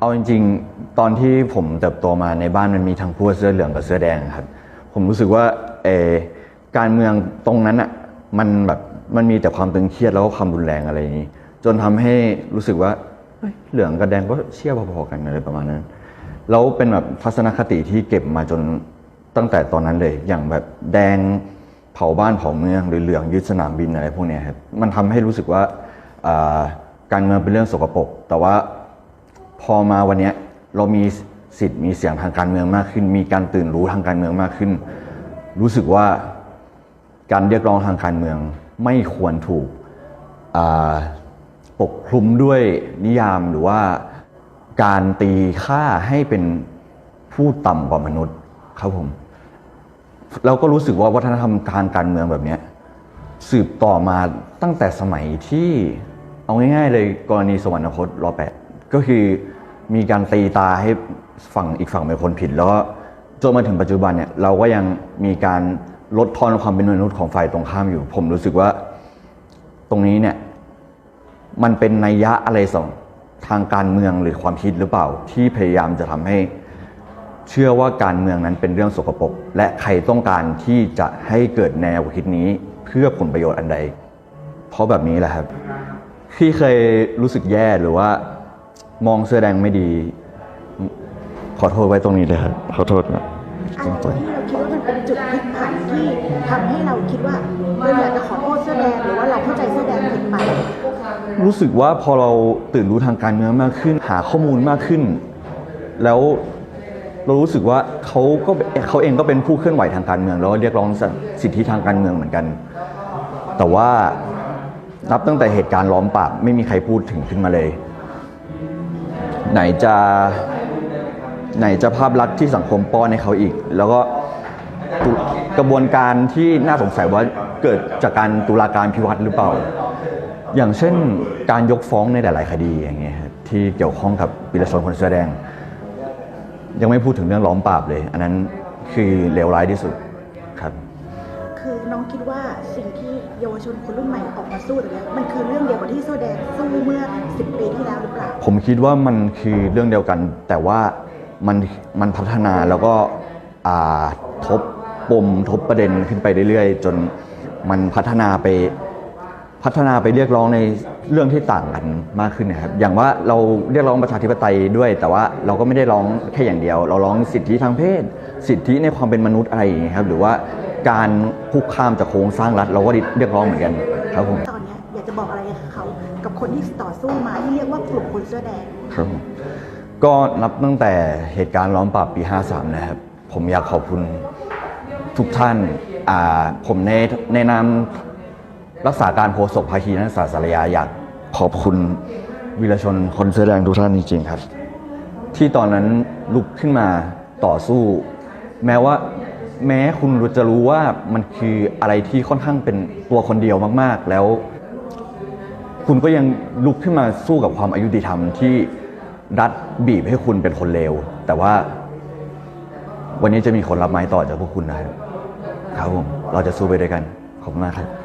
เอาจริงๆ ตอนที่ผมเติบโตมาในบ้านมันมีทั้งพวกเสื้อเหลืองกับเสื้อแดงครับ ผมรู้สึกว่าเออการเมืองตรงนั้นอะมันแบบมันมีแต่ความตึงเครียดแล้วก็ความรุนแรงอะไรอย่างนี้ จนทำให้รู้สึกว่าเฮ้ยเหลืองกับแดงก็เชี่ยพอๆกันอะไรประมาณนั้นแล้วเป็นแบบทัศนคติที่เก็บมาจนตั้งแต่ตอนนั้นเลย อย่างแบบแดงเผาบ้านเผาเมืองหรือเหลืองยึดสนามบินอะไรพวกนี้ครับมันทำให้รู้สึกว่าอ่าการเมืองเป็นเรื่องสกปรกแต่ว่า พอมาวันนี้เรามีสิทธิ์มีเสียงทางการเมืองมากขึ้น มีการตื่นรู้ทางการเมืองมากขึ้น รู้สึกว่าการเรียกร้องทางการเมืองไม่ควรถูกปกคลุมด้วยนิยามหรือว่าการตีค่าให้เป็นผู้ต่ำกว่ามนุษย์ครับผมเราก็รู้สึกว่าวัฒนธรรมทางการเมืองแบบนี้สืบต่อมาตั้งแต่สมัยที่เอาง่ายๆเลยกรณีสวรรคตรอแปด ก็คือมีการตีตาให้ฝั่งอีกฝั่งเป็นคนผิด แล้วก็จนมาถึงปัจจุบันเนี่ยเราก็ยังมีการลดทอนความเป็นมนุษย์ของฝ่ายตรงข้ามอยู่ ผมรู้สึกว่าตรงนี้เนี่ยมันเป็นนัยยะอะไรสองทางการเมืองหรือความคิดหรือเปล่า ที่พยายามจะทำให้เชื่อว่าการเมืองนั้นเป็นเรื่องสกปรกและใครต้องการที่จะให้เกิดแนวคิดนี้เพื่อผลประโยชน์อันใด เพราะแบบนี้แหละครับ ที่เคยรู้สึกแย่หรือว่า มองเสื้อแดงไม่ดี ขอโทษไว้ตรงนี้เลยครับ ขอโทษนะอะไรที่เราคิดว่ามันเป็นจุดพลิกผันที่ทำให้เราคิดว่าเราอยากจะขอโทษเสื้อแดงหรือว่าเราเข้าใจเสื้อแดงผิดไปรู้สึกว่าพอเราตื่นรู้ทางการเมืองมากขึ้น หาข้อมูลมากขึ้น แล้วเรารู้สึกว่าเขาก็เขาเองก็เป็นผู้เคลื่อนไหวทางการเมืองแล้วก็เรียกร้องสิทธิทางการเมืองเหมือนกัน แต่ว่านับตั้งแต่เหตุการณ์ล้อมปราบไม่มีใครพูดถึงขึ้นมาเลย ไหนจะไหนจะภาพลักษณ์ที่สังคมป้อนให้เขาอีก แล้วก็กระบวนการที่น่าสงสัยว่าเกิดจากการตุลาการพิวัตรหรือเปล่า อย่างเช่นการยกฟ้องในหลาย ๆ คดีอย่างเงี้ยที่เกี่ยวข้องกับวิรชนคนเสื้อแดง ยังไม่พูดถึงเรื่องล้อมปราบเลย อันนั้นคือเลวร้ายที่สุดครับ คือน้องคิดว่าสิ่งที่ เยาวชนคนรุ่นใหม่ออกมาสู้ตรงเนี้ยมันคือเรื่องเดียวกับที่โซแดงสู้เมื่อ 10 ปีที่แล้วหรือเปล่า ผมคิดว่ามันคือเรื่องเดียวกัน แต่ว่ามันมันพัฒนาแล้วก็ทบปมทบประเด็นขึ้นไปเรื่อยๆ จนมันพัฒนาไป พัฒนาไปเรียกร้องในเรื่องที่ต่างกันมากขึ้นนะครับอย่างว่าเราเรียกร้องประชาธิปไตยด้วย แต่ว่าเราก็ไม่ได้ร้องแค่อย่างเดียว เราร้องสิทธิทางเพศ สิทธิในความเป็นมนุษย์อะไรอย่างเงี้ยครับหรือว่าการคุกคามจากโครงสร้างรัฐเราก็เรียกร้องเหมือนกันครับผมตอนเนี้ยอยากจะบอกอะไรกับเขากับคนที่ต่อสู้มาที่เรียกว่ากลุ่มคนเสื้อแดงครับผมก็นับตั้งแต่เหตุการณ์ล้อมปราบปี 53 นะครับ ผมอยากขอบคุณทุกท่านอ่าผมในในนาม รักษาการโฆษกภาคีนักศึกษาสารยาอยากขอบคุณวีรชนคนเสื้อแดงทุกท่านจริงๆครับ ที่ตอนนั้นลุกขึ้นมาต่อสู้ แม้ว่าแม้คุณจะรู้ว่ามันคืออะไรที่ค่อนข้างเป็นตัวคนเดียวมากๆ แล้ว คุณก็ยังลุกขึ้นมาสู้กับความอายุติธรรมที่รัฐบีบให้คุณเป็นคนเลวแต่ว่า วันนี้จะมีคนรับไม้ต่อจากพวกคุณนะครับครับผมเราจะสู้ไปด้วยกันขอบคุณมากครับ